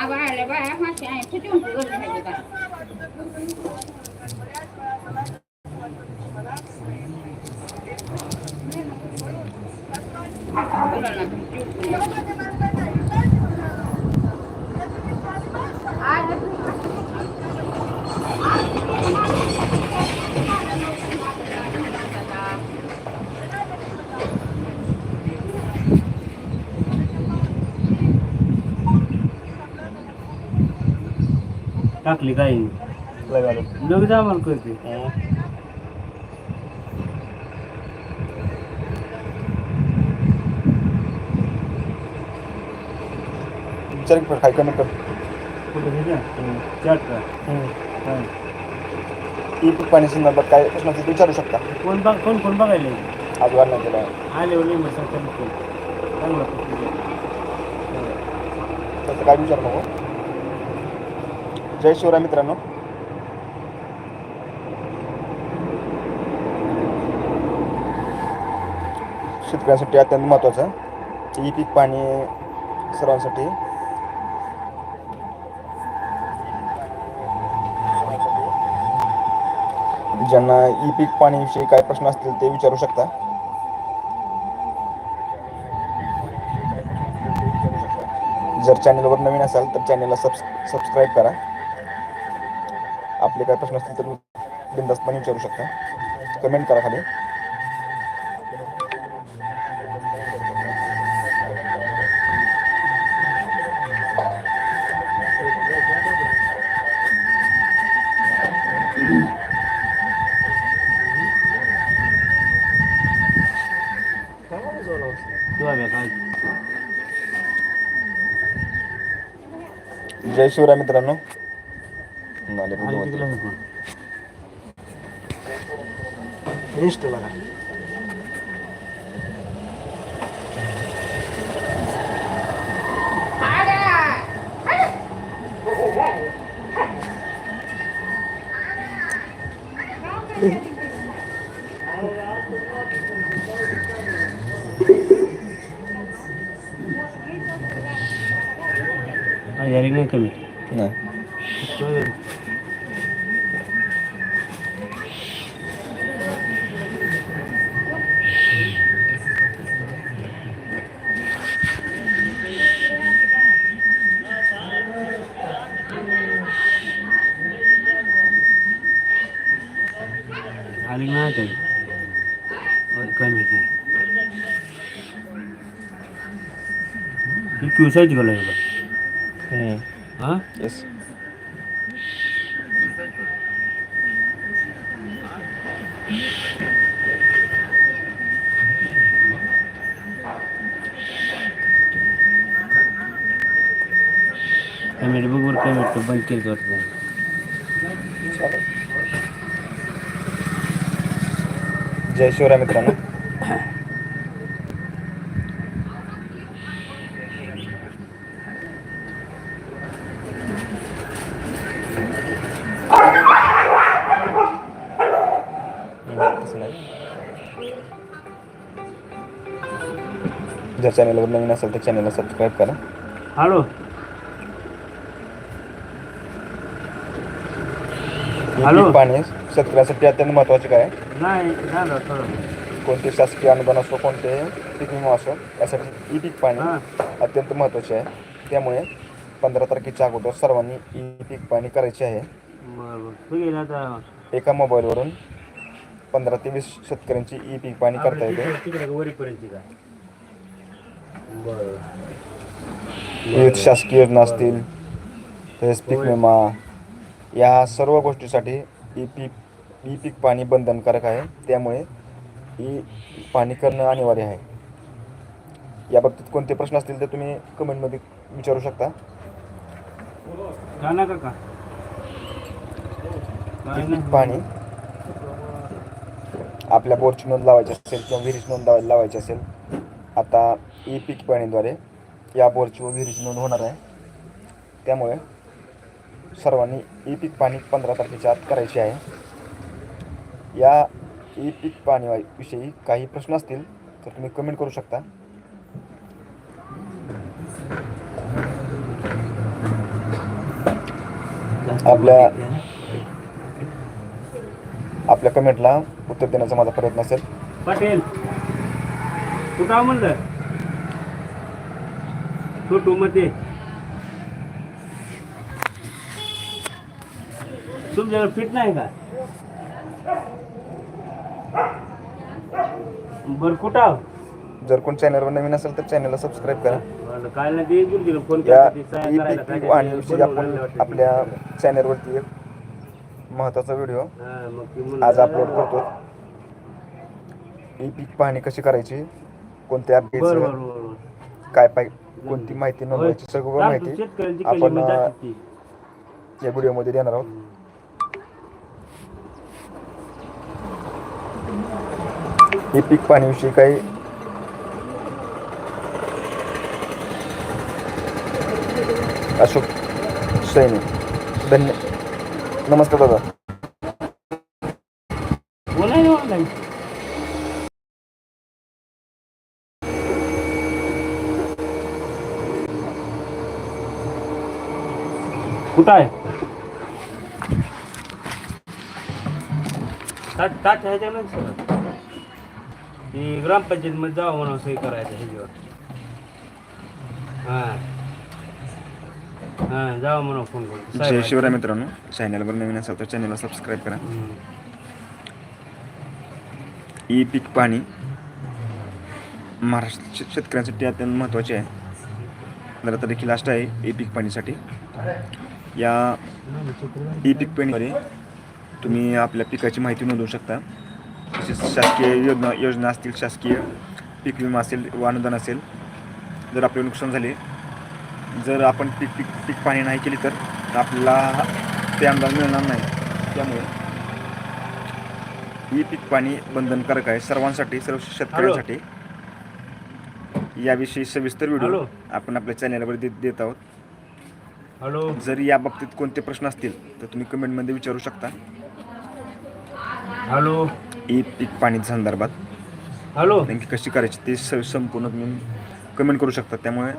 আবার এবার এখন ছোট Thank you. टाकली काही लगेच आम्हाला कळते विचार काय कमी कर कुठे घेत्या चाट का? काय? ई पीक पाणी संदर्भात काय प्रश्न असेल तर विचारू शकता. कोण बघ कोण कोण बघायले? आज वाढ नाही केला. आले मग सरकार चांगलं. तसं काय विचारू नको. जय शिवराय मित्रांनो. शेतकऱ्यांसाठी अत्यंत महत्त्वाचं ई पीक पाणी सर्वांसाठी. ज्यांना ई पीक पाणीविषयी काय प्रश्न असतील ते विचारू शकता. जर चॅनलवर नवीन असाल तर चॅनलला सबस् सबस्क्राईब करा. आपले काय प्रश्न असतील तर बिंदास्तपणे विचारू शकता. कमेंट करा खाली. जय शिवराय मित्रांनो. नाले आणि बुद्धवंत. तिकडला हे कोण? इंस्टाला का हा, यारी नाही कमी नाही आली नाही काही और कमी आहे ही पिवसायची कमेंट बघ बरं कमेंट बंद केलं वाटतं जय शिवराय मित्रांनो नाही. जर चॅनलवर नवीन असेल तर चॅनलला सबस्क्राईब करा हॅलो हॅलो. पीक पाणी शेतकऱ्यासाठी अत्यंत महत्त्वाचे काय? नाही झालं थोडं. कोणते शासकीय अनुदान असो कोणते पीक विमा असो यासाठी ई पीक पाणी अत्यंत महत्त्वाचे आहे. त्यामुळे पंधरा तारखेच्या अगोदर सर्वांनी ई पीक पाणी करायचे आहे. बरं बरं तू गेला आता एका मोबाईलवरून पंधरा ते वीस शेतकऱ्यांची ई पीक पाणी करता येते. तिकडे- तिकडे वरीपर्यंत का? बरं. विविध शासकीय योजना असतील तसेच पीक विमा या सर्व गोष्टीसाठी ई पीक ई पीक पाणी बंधनकारक आहे. त्यामुळे ई पाणी करणं अनिवार्य आहे. या बाबतीत कोणते प्रश्न असतील तर तुम्ही कमेंटमध्ये विचारू शकता. ई. पीक पाणी आपल्या बोरची नोंद लावायची असेल किंवा विहिरीची नोंद लावाय- लावायची असेल आता ई पीक पाणीद्वारे या बोरची व विहिरीची नोंद होणार आहे. त्यामुळे सर्वांनी ई पीक पाणी पंधरा तारखेच्या आत करायची आहे. या ई पीक पाणी विषयी काही प्रश्न असतील तर तुम्ही कमेंट करू शकता. आपल्या- आपल्या कमेंटला उत्तर देण्याचा माझा प्रयत्न असेल. पाटील कुठं आहो म्हणलं? छोटू मध्ये. तुमच्याकडे फिट नाही का? बरं कुठं आहो? जर कोण चॅनलवर नवीन असेल तर चॅनलला सबस्क्राईब करा. नाही ते फोन या सहाय्य करायला आणि विषयी आपण वाटतं. आपल्या चॅनलवरती एक महत्त्वाचा व्हिडिओ हा, मग ते म्हणलं- आज अपलोड करतो ई पीक पाहणी कशी करायची? कोणते ॲप बरं बरं घ्यायचं बरं. काय पाहिजे कोणती माहिती नोंदवायची सगळं माहिती शेतकऱ्यांची आपण, अं, जाते ती. या व्हिडिओमध्ये देणार आहोत. हे पीक पाण्याविषयी काही अशोक सैनी. धन्य. नमस्कार दादा. कुठं आहे? ताट ताट ह्याच्या नाही सर ती ग्रामपंचायत मध्ये जावं म्हणून सही करायचं ह्याच्यावर. हां. हां जावं म्हणून फोन करतो जय साहेब शिवराय मित्रांनो. चॅनलवर नवीन असाल तर चॅनलला सबस्क्राईब करा. हम्म. ई पीक पाणी महाराष्ट्र शेत- शेतकऱ्यांसाठी अत्यंत महत्त्वाचे आहे. जरा तर देखील लास्ट आहे ई पीक पाणीसाठी. या ई पीक पाणीमध्ये तुम्ही आपल्या पिकाची माहिती नोंदवू शकता. तसेच शासकीय योजना योजना असतील शासकीय पीक विमा असेल व अनुदान असेल जर आपले नुकसान झाले जर आपण पीक पीक पीक पाणी नाही केली तर आपल्याला ते अनुदान मिळणार नाही. त्यामुळे ही पीक पाणी बंधनकारक आहे. सर्वांसाठी सर्व शेतकऱ्यांसाठी. याविषयी सविस्तर व्हिडिओ. आपण आपल्या चॅनलवर देत देत आहोत. हॅलो. जर या बाबतीत कोणते प्रश्न असतील तर तुम्ही कमेंटमध्ये विचारू शकता. हॅलो. ही पीक पाणी संदर्भात. हॅलो. नेमकी कशी करायची ते स संपूर्ण तुम्ही कमेंट करू शकता. त्यामुळे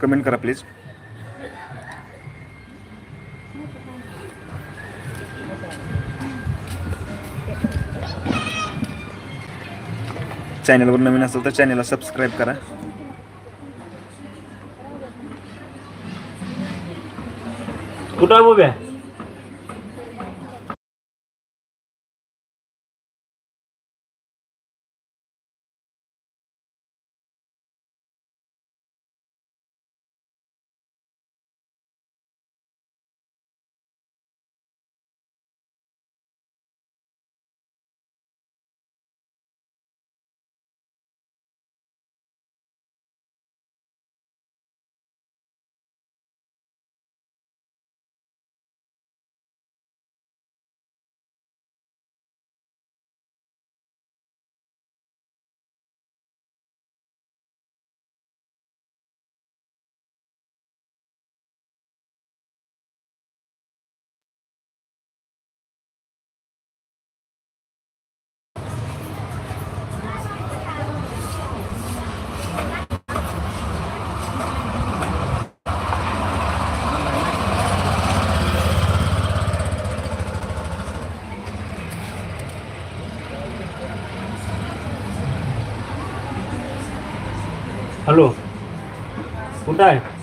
कमेंट करा प्लीज चॅनलवर नवीन असेल तर चॅनलला सबस्क्राईब करा. कुठं उभ्या हॅलो कुठं आहे